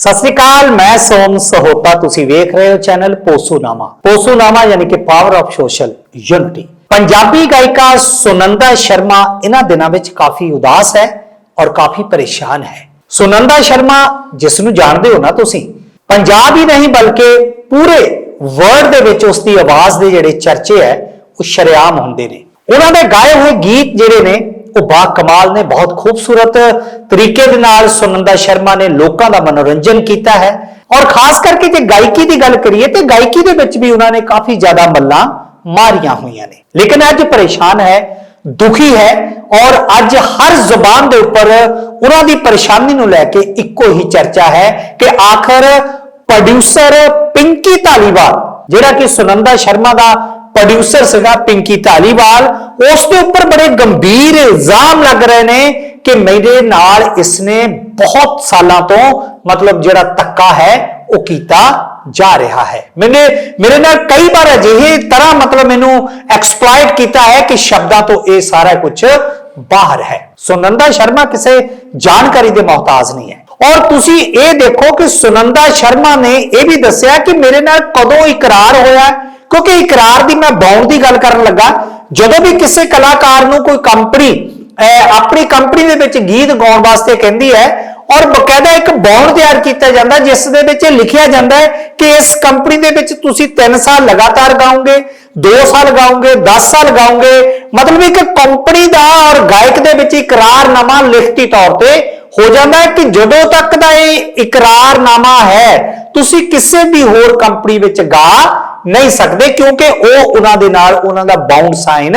ਸਤਿ ਸ੍ਰੀ ਅਕਾਲ, ਮੈਂ ਸੋਮ ਸਹੋਤਾ, ਤੁਸੀਂ ਵੇਖ ਰਹੇ ਹੋ ਚੈਨਲ ਪੋਸੂਨਾਮਾ। ਪੋਸੂਨਾਮਾ ਯਾਨੀ ਕਿ power of social unity Punjabi ਗਾਇਕਾ ਸੁਨੰਦਾ ਸ਼ਰਮਾ ਇਹਨਾਂ ਦਿਨਾਂ ਵਿੱਚ ਕਾਫੀ ਉਦਾਸ ਹੈ ਔਰ ਕਾਫੀ ਪਰੇਸ਼ਾਨ ਹੈ। ਸੁਨੰਦਾ ਸ਼ਰਮਾ, ਜਿਸ ਨੂੰ ਜਾਣਦੇ ਹੋ ਨਾ ਤੁਸੀਂ, ਪੰਜਾਬ ਹੀ ਨਹੀਂ ਬਲਕਿ ਪੂਰੇ ਵਰਲਡ ਦੇ ਵਿੱਚ ਉਸ ਦੀ ਆਵਾਜ਼ ਦੇ ਜਿਹੜੇ ਚਰਚੇ ਹੈ, ਉਹ ਸ਼ਰੇਆਮ ਹੁੰਦੇ ਨੇ। ਉਹਨਾਂ ਦੇ ਗਾਏ ਹੋਏ ਗੀਤ ਜਿਹੜੇ ਨੇ, ਉਹ ਬਾ ਕਮਾਲ ਨੇ, ਬਹੁਤ ਖੂਬਸੂਰਤ ਤਰੀਕੇ ਦੇ ਨਾਲ ਸੁਨੰਦਾ ਸ਼ਰਮਾ ਨੇ ਲੋਕਾਂ ਦਾ ਮਨੋਰੰਜਨ ਕੀਤਾ ਹੈ। ਔਰ ਖਾਸ ਕਰਕੇ ਜੇ ਗਾਇਕੀ ਦੀ ਗੱਲ ਕਰੀਏ, ਤੇ ਗਾਇਕੀ ਦੇ ਵਿੱਚ ਵੀ ਉਹਨਾਂ ਨੇ ਕਾਫੀ ਜ਼ਿਆਦਾ ਮੱਲਾਂ ਮਾਰੀਆਂ ਹੋਈਆਂ ਨੇ। ਲੇਕਿਨ ਅੱਜ ਪਰੇਸ਼ਾਨ ਹੈ, ਦੁਖੀ ਹੈ, ਔਰ ਅੱਜ ਹਰ ਜ਼ੁਬਾਨ ਦੇ ਉੱਪਰ ਉਹਨਾਂ ਦੀ ਪਰੇਸ਼ਾਨੀ ਨੂੰ ਲੈ ਕੇ ਇੱਕੋ ਹੀ ਚਰਚਾ ਹੈ ਕਿ ਆਖਰ ਪ੍ਰੋਡਿਊਸਰ ਪਿੰਕੀ ਧਾਲੀਵਾਲ, ਜਿਹੜਾ ਕਿ ਸੁਨੰਦਾ ਸ਼ਰਮਾ ਦਾ ਪ੍ਰੋਡਿਊਸਰ ਸੀਗਾ ਪਿੰਕੀ ਧਾਲੀਵਾਲ, ਉਸ ਦੇ ਉੱਪਰ ਬੜੇ ਗੰਭੀਰ ਇਲਜ਼ਾਮ ਲੱਗ ਰਹੇ ਨੇ ਕਿ ਮੇਰੇ ਨਾਲ ਇਸਨੇ ਬਹੁਤ ਸਾਲਾਂ ਤੋਂ ਮਤਲਬ ਜਿਹੜਾ ਤੱਕਾ ਹੈ, ਉਹ ਕੀਤਾ ਜਾ ਰਿਹਾ ਹੈ। ਮੈਨੇ, ਮੇਰੇ ਨਾਲ ਕਈ ਵਾਰ ਅਜਿਹੇ ਤਰ੍ਹਾਂ ਮਤਲਬ ਮੈਨੂੰ ਐਕਸਪਲੋਇਟ ਕੀਤਾ ਹੈ ਕਿ ਸ਼ਬਦਾਂ ਤੋਂ ਇਹ ਸਾਰਾ ਕੁਝ ਬਾਹਰ ਹੈ। ਸੁਨੰਦਾ ਸ਼ਰਮਾ ਕਿਸੇ ਜਾਣਕਾਰੀ ਦੇ ਮੁਹਤਾਜ ਨਹੀਂ ਹੈ। ਔਰ ਤੁਸੀਂ ਇਹ ਦੇਖੋ ਕਿ ਸੁਨੰਦਾ ਸ਼ਰਮਾ ਨੇ ਇਹ ਵੀ ਦੱਸਿਆ ਕਿ ਮੇਰੇ ਨਾਲ ਕਦੋਂ ਇਕਰਾਰ ਹੋਇਆ ਕਿਉਂਕਿ ਇਕਰਾਰ ਦੀ ਮੈਂ ਬਾਉਂਡ ਦੀ ਗੱਲ ਕਰਨ ਲੱਗਾ, ਜਦੋਂ ਵੀ ਕਿਸੇ ਕਲਾਕਾਰ ਨੂੰ ਕੋਈ ਕੰਪਨੀ ਆਪਣੀ ਕੰਪਨੀ ਦੇ ਵਿੱਚ ਗੀਤ ਗਾਉਣ ਵਾਸਤੇ ਕਹਿੰਦੀ ਹੈ, ਔਰ ਬਕਾਇਦਾ ਇੱਕ ਬੌਂਡ ਤਿਆਰ ਕੀਤਾ ਜਾਂਦਾ, ਜਿਸ ਦੇ ਵਿੱਚ ਇਹ ਲਿਖਿਆ ਜਾਂਦਾ ਹੈ ਕਿ ਇਸ ਕੰਪਨੀ ਦੇ ਵਿੱਚ ਤੁਸੀਂ 3 ਸਾਲ ਲਗਾਤਾਰ ਗਾਓਗੇ 2 ਸਾਲ ਗਾਓਗੇ 10 ਸਾਲ ਗਾਓਗੇ ਮਤਲਬ ਇੱਕ ਕੰਪਨੀ ਦਾ ਔਰ ਗਾਇਕ ਦੇ ਵਿੱਚ ਇਕਰਾਰਨਾਮਾ ਲਿਖਤੀ ਤੌਰ ਤੇ ਹੋ ਜਾਂਦਾ ਹੈ ਕਿ ਜਦੋਂ ਤੱਕ ਦਾ ਇਹ ਇਕਰਾਰਨਾਮਾ ਹੈ, ਤੁਸੀਂ ਕਿਸੇ ਵੀ ਹੋਰ ਕੰਪਨੀ ਵਿੱਚ ਗਾ ਨਹੀਂ ਸਕਦੇ ਕਿਉਂਕਿ ਉਹ ਉਹਨਾਂ ਦੇ ਨਾਲ ਉਹਨਾਂ ਦਾ ਬਾਉਂਡ ਸਾਈਨ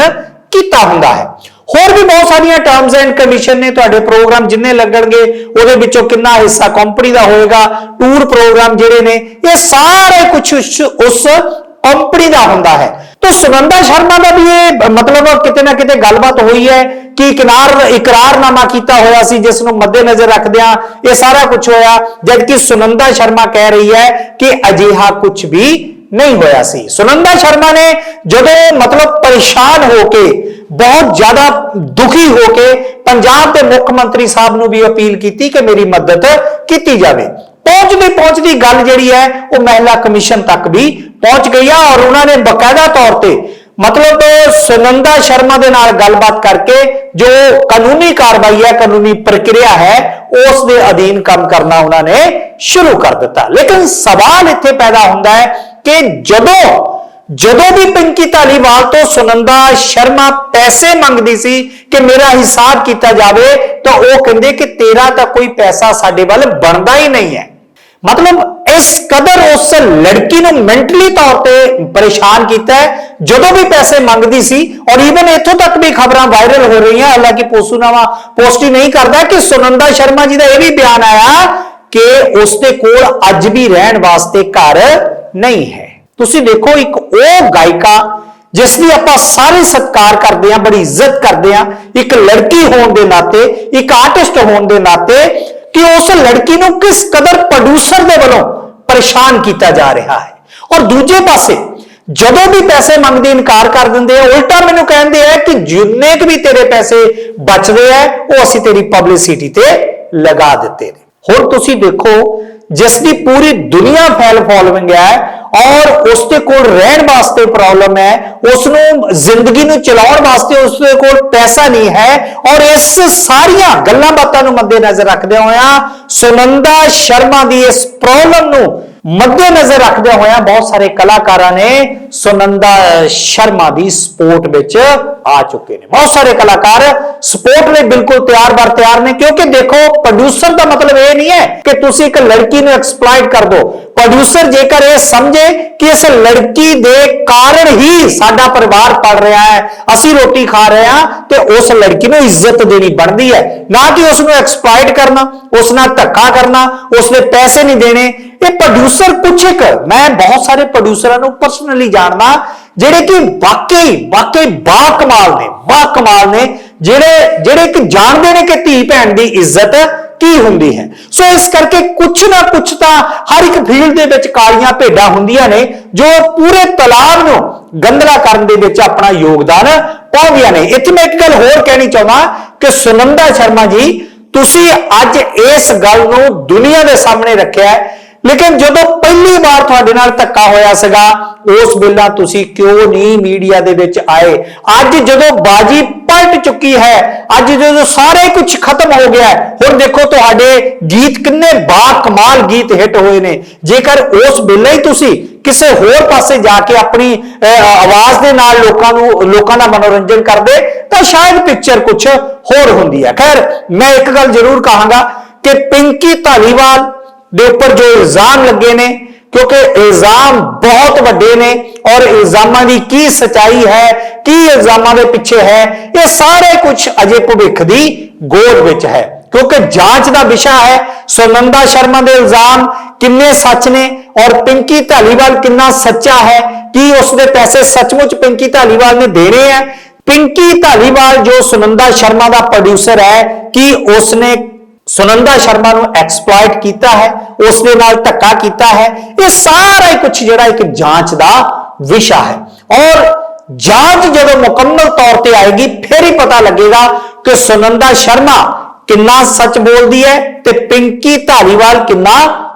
ਕੀਤਾ ਹੁੰਦਾ ਹੈ। ਹੋਰ ਵੀ ਬਹੁਤ ਸਾਰੀਆਂ ਟਰਮਸ ਐਂਡ ਕੰਡੀਸ਼ਨ ਨੇ ਤੁਹਾਡੇ ਪ੍ਰੋਗਰਾਮ ਜਿੰਨੇ ਲੱਗਣਗੇ, ਉਹਦੇ ਵਿੱਚੋਂ ਕਿੰਨਾ ਹਿੱਸਾ ਕੰਪਨੀ ਦਾ ਹੋਏਗਾ ਟੂਰ ਪ੍ਰੋਗਰਾਮ ਜਿਹੜੇ ਨੇ, ਇਹ ਸਾਰੇ ਕੁਝ ਉਸ ਕੰਪਨੀ ਦਾ ਹੁੰਦਾ ਹੈ। ਤਾਂ ਸੁਨੰਦਾ ਸ਼ਰਮਾ ਦਾ ਵੀ ਇਹ ਮਤਲਬ ਕਿਤੇ ਨਾ ਕਿਤੇ ਗੱਲਬਾਤ ਹੋਈ ਹੈ ਕਿ ਇਕਰਾਰ ਇਕਰਾਰਨਾਮਾ ਕੀਤਾ ਹੋਇਆ ਸੀ ਜਿਸ ਨੂੰ ਮੱਦੇਨਜ਼ਰ ਰੱਖਦਿਆਂ ਇਹ ਸਾਰਾ ਕੁਝ ਹੋਇਆ, ਜਦਕਿ ਸੁਨੰਦਾ ਸ਼ਰਮਾ ਕਹਿ ਰਹੀ ਹੈ ਕਿ ਅਜਿਹਾ ਕੁਝ ਵੀ ਨਹੀਂ ਹੋਇਆ ਸੀ। ਸੁਨੰਦਾ ਸ਼ਰਮਾ ਨੇ ਜਦੋਂ ਮਤਲਬ ਪਰੇਸ਼ਾਨ ਹੋ ਕੇ, ਬਹੁਤ ਜ਼ਿਆਦਾ ਦੁਖੀ ਹੋ ਕੇ ਪੰਜਾਬ ਦੇ ਮੁੱਖ ਮੰਤਰੀ ਸਾਹਿਬ ਨੂੰ ਵੀ ਅਪੀਲ ਕੀਤੀ ਕਿ ਮੇਰੀ ਮਦਦ ਕੀਤੀ ਜਾਵੇ। ਪਹੁੰਚਦੀ ਪਹੁੰਚਦੀ ਗੱਲ ਜਿਹੜੀ ਹੈ, ਉਹ ਮਹਿਲਾ ਕਮਿਸ਼ਨ ਤੱਕ ਵੀ ਪਹੁੰਚ ਗਈ ਆ ਔਰ ਉਹਨਾਂ ਨੇ ਬਕਾਇਦਾ ਤੌਰ ਤੇ ਮਤਲਬ ਸੁਨੰਦਾ ਸ਼ਰਮਾ ਦੇ ਨਾਲ ਗੱਲਬਾਤ ਕਰਕੇ ਜੋ ਕਾਨੂੰਨੀ ਕਾਰਵਾਈ ਹੈ, ਕਾਨੂੰਨੀ ਪ੍ਰਕਿਰਿਆ ਹੈ, ਉਸ ਦੇ ਅਧੀਨ ਕੰਮ ਕਰਨਾ ਉਹਨਾਂ ਨੇ ਸ਼ੁਰੂ ਕਰ ਦਿੱਤਾ। ਲੇਕਿਨ ਸਵਾਲ ਇੱਥੇ ਪੈਦਾ ਹੁੰਦਾ ਹੈ ਕਿ ਜਦੋਂ ਜਦੋਂ ਵੀ ਪਿੰਕੀ ਧਾਲੀਵਾਲ ਤੋਂ ਸੁਨੰਦਾ ਸ਼ਰਮਾ ਪੈਸੇ ਮੰਗਦੀ ਸੀ ਕਿ ਮੇਰਾ ਹਿਸਾਬ ਕੀਤਾ ਜਾਵੇ, ਤਾਂ ਉਹ ਕਹਿੰਦੇ ਕਿ ਤੇਰਾ ਤਾਂ ਕੋਈ ਪੈਸਾ ਸਾਡੇ ਵੱਲ ਬਣਦਾ ਹੀ ਨਹੀਂ ਹੈ। ਮਤਲਬ ਇਸ ਕਦਰ ਉਸ ਲੜਕੀ ਨੂੰ ਮੈਂਟਲੀ ਤੌਰ ਤੇ ਪਰੇਸ਼ਾਨ ਕੀਤਾ ਹੈ, ਜਦੋਂ ਵੀ ਪੈਸੇ ਮੰਗਦੀ ਸੀ ਔਰ ਈਵਨ ਇੱਥੋਂ ਤੱਕ ਵੀ ਖਬਰਾਂ ਵਾਇਰਲ ਹੋ ਰਹੀਆਂ, ਹਾਲਾਂਕਿ ਪੋਸੂਨਾਵਾ ਪੋਸਟ ਹੀ ਨਹੀਂ ਕਰਦਾ ਕਿ ਸੁਨੰਦਾ ਸ਼ਰਮਾ ਜੀ ਦਾ ਇਹ ਵੀ ਬਿਆਨ ਆਇਆ ਕਿ ਉਸ ਦੇ ਕੋਲ ਅੱਜ ਵੀ ਰਹਿਣ ਵਾਸਤੇ ਘਰ ਨਹੀਂ ਹੈ। ਤੁਸੀਂ ਦੇਖੋ ਇੱਕ ਉਹ ਗਾਇਕਾ ਜਿਸ ਦੀ ਆਪਾਂ ਸਾਰੇ ਸਤਿਕਾਰ ਕਰਦੇ ਹਾਂ, ਬੜੀ ਇੱਜ਼ਤ ਕਰਦੇ ਹਾਂ, ਇੱਕ ਲੜਕੀ ਹੋਣ ਦੇ ਨਾਤੇ, ਇੱਕ ਆਰਟਿਸਟ ਹੋਣ ਦੇ ਨਾਤੇ ਕਿ ਉਸ ਲੜਕੀ ਨੂੰ ਕਿਸ ਕਦਰ ਪ੍ਰੋਡਿਊਸਰ ਦੇ ਵੱਲੋਂ ਪਰੇਸ਼ਾਨ ਕੀਤਾ ਜਾ ਰਿਹਾ ਹੈ। ਔਰ ਦੂਜੇ ਪਾਸੇ, ਜਦੋਂ ਵੀ ਪੈਸੇ ਮੰਗਦੇ ਇਨਕਾਰ ਕਰ ਦਿੰਦੇ ਆ, ਉਲਟਾ ਮੈਨੂੰ ਕਹਿੰਦੇ ਆ ਕਿ ਜਿੰਨੇ ਕੁ ਵੀ ਤੇਰੇ ਪੈਸੇ ਬਚਦੇ ਆ, ਉਹ ਅਸੀਂ ਤੇਰੀ ਪਬਲਿਸਿਟੀ ਤੇ ਲਗਾ ਦਿੱਤੇ ਨੇ। ਹੁਣ ਤੁਸੀਂ ਦੇਖੋ, ਜਿਸ ਦੀ ਪੂਰੀ ਦੁਨੀਆ ਫੈਲ ਫੋਲੋਇੰਗ ਹੈ ਔਰ ਉਸ ਦੇ ਕੋਲ ਰਹਿਣ ਵਾਸਤੇ ਪ੍ਰੋਬਲਮ ਹੈ ਉਸ ਨੂੰ ਜ਼ਿੰਦਗੀ ਨੂੰ ਚਲਾਉਣ ਵਾਸਤੇ ਉਸ ਦੇ ਕੋਲ ਪੈਸਾ ਨਹੀਂ ਹੈ ਔਰ ਇਸ ਸਾਰੀਆਂ ਗੱਲਾਂ ਬਾਤਾਂ ਨੂੰ ਮੱਦੇਨਜ਼ਰ ਰੱਖਦੇ ਹੋਇਆਂ, ਸੁਨੰਦਾ ਸ਼ਰਮਾ ਦੀ ਇਸ ਪ੍ਰੋਬਲਮ ਨੂੰ ਮੱਦੇਨਜ਼ਰ ਰੱਖਦੇ ਹੋਇਆਂ ਬਹੁਤ ਸਾਰੇ ਕਲਾਕਾਰਾਂ ਨੇ ਸੁਨੰਦਾ ਸ਼ਰਮਾ ਦੀ ਸਪੋਰਟ ਵਿੱਚ ਆ ਚੁੱਕੇ ਨੇ। ਬਹੁਤ ਸਾਰੇ ਕਲਾਕਾਰ ਸਪੋਰਟ ਲਈ ਬਿਲਕੁਲ ਤਿਆਰ ਬਰ ਤਿਆਰ ਨੇ, ਕਿਉਂਕਿ ਦੇਖੋ ਪ੍ਰੋਡਿਊਸਰ ਦਾ ਮਤਲਬ ਇਹ ਨਹੀਂ ਹੈ ਕਿ ਤੁਸੀਂ ਇੱਕ ਲੜਕੀ ਨੂੰ ਐਕਸਪਲੋਇਟ ਕਰ ਦਿਓ ਪ੍ਰੋਡਿਊਸਰ ਜੇਕਰ ਇਹ ਸਮਝੇ ਕਿ ਇਸ ਲੜਕੀ ਦੇ ਕਾਰਨ ਹੀ ਸਾਡਾ ਪਰਿਵਾਰ ਪੜ ਰਿਹਾ ਹੈ, ਅਸੀਂ ਰੋਟੀ ਖਾ ਰਹੇ ਹਾਂ ਤੇ ਉਸ ਲੜਕੀ ਨੂੰ ਇੱਜ਼ਤ ਦੇਣੀ ਬਣਦੀ ਹੈ। ਨਾ ਕਿ ਉਸ ਨੂੰ ਐਕਸਪਲੋਇਟ ਕਰਨਾ, ਉਸ ਨਾਲ ਧੱਕਾ ਕਰਨਾ, ਉਸ ਦੇ ਪੈਸੇ ਨਹੀਂ ਦੇਣੇ। ਇਹ ਪ੍ਰੋਡਿਊਸਰ ਕੁਛ ਇੱਕ, ਮੈਂ ਬਹੁਤ ਸਾਰੇ ਪ੍ਰੋਡਿਊਸਰਾਂ ਨੂੰ ਪਰਸਨਲੀ ਜਾਣਦਾ, ਜਿਹੜੇ ਕਿ ਵਾਕਈ ਵਾਕਈ ਬਾ ਕਮਾਲ ਨੇ, ਬਾ ਕਮਾਲ ਨੇ, ਜਿਹੜੇ ਜਿਹੜੇ ਕਿ ਜਾਣਦੇ ਨੇ ਕਿ ਧੀ ਭੈਣ ਦੀ ਇੱਜ਼ਤ ਕੀ ਹੁੰਦੀ ਹੈ? ਸੋ ਇਸ ਕਰਕੇ ਕੁਛ ਨਾ ਕੁਛ ਤਾਂ ਹਰ ਇੱਕ ਫੀਲਡ ਦੇ ਵਿੱਚ ਕਾਲੀਆਂ ਭੇਡਾਂ ਹੁੰਦੀਆਂ ਨੇ, ਜੋ ਪੂਰੇ ਤਲਾਬ ਨੂੰ ਗੰਦਲਾ ਕਰਨ ਦੇ ਵਿੱਚ ਆਪਣਾ ਯੋਗਦਾਨ ਪਾਉਂਦੀਆਂ ਨੇ। ਇੱਥੇ ਮੈਂ ਇੱਕ ਗੱਲ ਹੋਰ ਕਹਿਣੀ ਚਾਹੁੰਦਾ ਕਿ ਸੁਨੰਦਾ ਸ਼ਰਮਾ ਜੀ, ਤੁਸੀਂ ਅੱਜ ਇਸ ਗੱਲ ਨੂੰ ਦੁਨੀਆ ਦੇ ਸਾਹਮਣੇ ਰੱਖਿਆ ਲੇਕਿਨ ਜਦੋਂ ਪਹਿਲੀ ਵਾਰ ਤੁਹਾਡੇ ਨਾਲ ਧੱਕਾ ਹੋਇਆ ਸੀਗਾ, ਉਸ ਵੇਲਾ ਤੁਸੀਂ ਕਿਉਂ ਨਹੀਂ ਮੀਡੀਆ ਦੇ ਵਿੱਚ ਆਏ? ਅੱਜ ਜਦੋਂ ਬਾਜੀ ਪਲਟ ਚੁੱਕੀ ਹੈ। ਅੱਜ ਜਦੋਂ ਸਾਰੇ ਕੁਝ ਖਤਮ ਹੋ ਗਿਆ ਹੈ, ਹੁਣ ਦੇਖੋ ਤੁਹਾਡੇ ਗੀਤ ਕਿੰਨੇ ਬਾ ਕਮਾਲ ਗੀਤ ਹਿੱਟ ਹੋਏ ਨੇ। ਜੇਕਰ ਉਸ ਵੇਲੇ ਹੀ ਤੁਸੀਂ ਕਿਸੇ ਹੋਰ ਪਾਸੇ ਜਾ ਕੇ ਆਪਣੀ ਆਵਾਜ਼ ਦੇ ਨਾਲ ਲੋਕਾਂ ਨੂੰ, ਲੋਕਾਂ ਦਾ ਮਨੋਰੰਜਨ ਕਰਦੇ, ਤਾਂ ਸ਼ਾਇਦ ਪਿਕਚਰ ਕੁਝ ਹੋਰ ਹੁੰਦੀ ਹੈ। ਖੈਰ, ਮੈਂ ਇੱਕ ਗੱਲ ਜ਼ਰੂਰ ਕਹਾਂਗਾ ਕਿ ਪਿੰਕੀ ਧਾਲੀਵਾਲ ਦੇ ਉੱਪਰ ਜੋ ਇਲਜ਼ਾਮ ਲੱਗੇ ਨੇ ਕਿਉਂਕਿ ਇਲਜ਼ਾਮ ਬਹੁਤ ਵੱਡੇ ਨੇ ਔਰ ਇਲਜ਼ਾਮਾਂ ਦੀ ਕੀ ਸਚਾਈ ਹੈ, ਕੀ ਇਲਜ਼ਾਮਾਂ ਦੇ ਪਿੱਛੇ ਹੈ, ਇਹ ਸਾਰੇ ਕੁਝ ਅਜੇ ਭਵਿੱਖ ਦੀ ਗੋਦ ਵਿੱਚ ਹੈ। ਕਿਉਂਕਿ ਜਾਂਚ ਦਾ ਵਿਸ਼ਾ ਹੈ, ਸੁਨੰਦਾ ਸ਼ਰਮਾ ਦੇ ਇਲਜ਼ਾਮ ਕਿੰਨੇ ਸੱਚ ਨੇ ਔਰ ਪਿੰਕੀ ਧਾਲੀਵਾਲ ਕਿੰਨਾ ਸੱਚਾ ਹੈ, ਕੀ ਉਸ ਦੇ ਪੈਸੇ ਸੱਚਮੁੱਚ ਪਿੰਕੀ ਧਾਲੀਵਾਲ ਨੇ ਦੇਣੇ ਹੈ? ਪਿੰਕੀ ਧਾਲੀਵਾਲ ਜੋ ਸੁਨੰਦਾ ਸ਼ਰਮਾ ਦਾ ਪ੍ਰੋਡਿਊਸਰ ਹੈ, ਕੀ ਉਸਨੇ ਸੁਨੰਦਾ ਸ਼ਰਮਾ ਨੂੰ ਐਕਸਪਲੋਇਟ ਕੀਤਾ ਹੈ ਉਸ ਦੇ ਨਾਲ ਧੱਕਾ ਕੀਤਾ ਹੈ, ਇਹ ਸਾਰਾ ਹੀ ਕੁਝ ਜਿਹੜਾ ਇੱਕ ਜਾਂਚ ਦਾ ਵਿਸ਼ਾ ਹੈ। ਔਰ ਜਾਂਚ ਜਦੋਂ ਮੁਕੰਮਲ ਤੌਰ ਤੇ ਆਏਗੀ, ਫਿਰ ਹੀ ਪਤਾ ਲੱਗੇਗਾ ਕਿ ਸੁਨੰਦਾ ਸ਼ਰਮਾ ਕਿੰਨਾ ਸੱਚ ਬੋਲਦੀ ਹੈ ਤੇ ਪਿੰਕੀ ਧਾਲੀਵਾਲ ਕਿੰਨਾ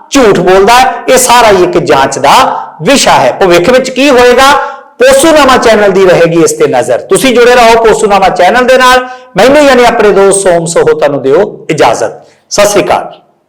ਝੂਠ ਬੋਲਦਾ ਹੈ। ਇਹ ਸਾਰਾ ਹੀ ਇੱਕ ਜਾਂਚ ਦਾ ਵਿਸ਼ਾ ਹੈ। ਭਵਿੱਖ ਵਿੱਚ ਕੀ ਹੋਏਗਾ? ਪੋਸੂਨਾਮਾ ਚੈਨਲ ਦੀ ਰਹੇਗੀ ਇਸ ਤੇ ਨਜ਼ਰ। ਤੁਸੀਂ ਜੁੜੇ ਰਹੋ ਪੋਸੂਨਾਮਾ ਚੈਨਲ ਦੇ ਨਾਲ। ਮੈਨੂੰ ਯਾਨੀ ਆਪਣੇ ਦੋਸਤ ਸੋਮ ਸੋਹਤਾ ਨੂੰ ਦਿਓ ਇਜਾਜ਼ਤ। ਸਤਿ ਸ੍ਰੀ ਅਕਾਲ।